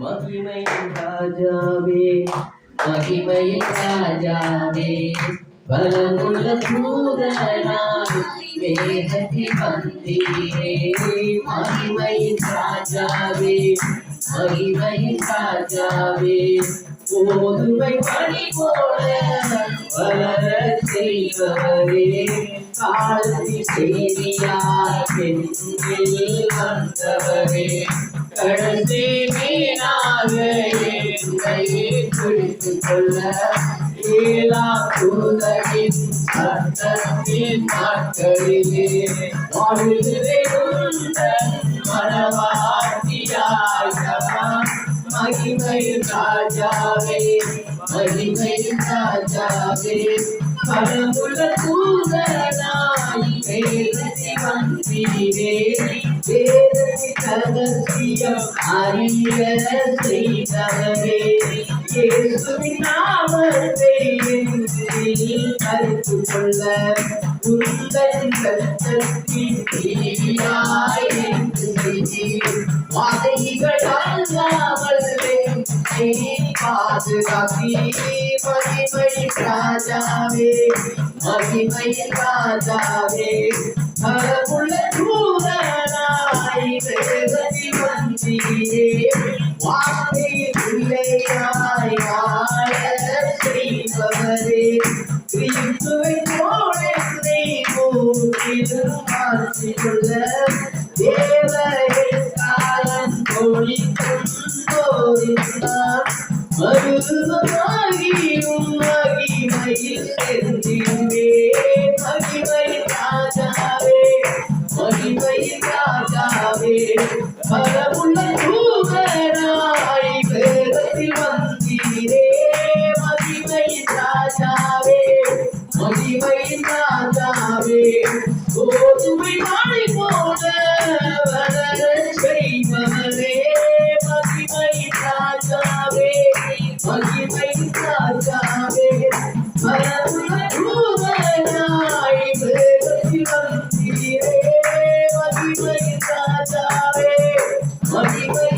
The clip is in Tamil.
மகிமையின் ராஜாவே மகிமையின் ராஜாவே. பலமுள்ள தூதனாய் மேகத்தில் வந்தீரே மகிமையின் ராஜாவே மகிமையின் ராஜாவே. போதுமை பணி போல வளர செய்வரே. காலத்தில் செய்தியாய் பெண்ணில் மீனாக என்னையே பிடித்துக் கொள்ள ஏலா தூதரின் சத்தத்தின் நாட்களிலே வாழ்கிறே உந்தன் மனவாட்டியாய் சமா மகிமை ராஜாவே மகிமை ராஜாவே பரமுள்ள தூதனாய் வேதத்தை வந்தீரே வேதத்தை ரகசியம் அறிய செய்தவரே இயேசுவின் நாமத்தை கருத்து கொள்ள உந்தன் வாதைகள் அல்லாமல் பாதுகாப்பி மகிமை ராஜாவே மகிமை ராஜாவே பரமுள்ள தூதனாய் சிந்துவை போலே நீ போற்றி கொள்ள தேவரை காலம் ஒழிக்கும் போதினார் மருதமாகி உம்மாகி மகிமை நாதாவே கோதுமை மழை போல வளர செய்வனே மகிமை ராஜாவே மகிமை ராஜாவே மரபுல பூவனாய் பேசி வந்தீரே மகிமை ராஜாவே மகிமை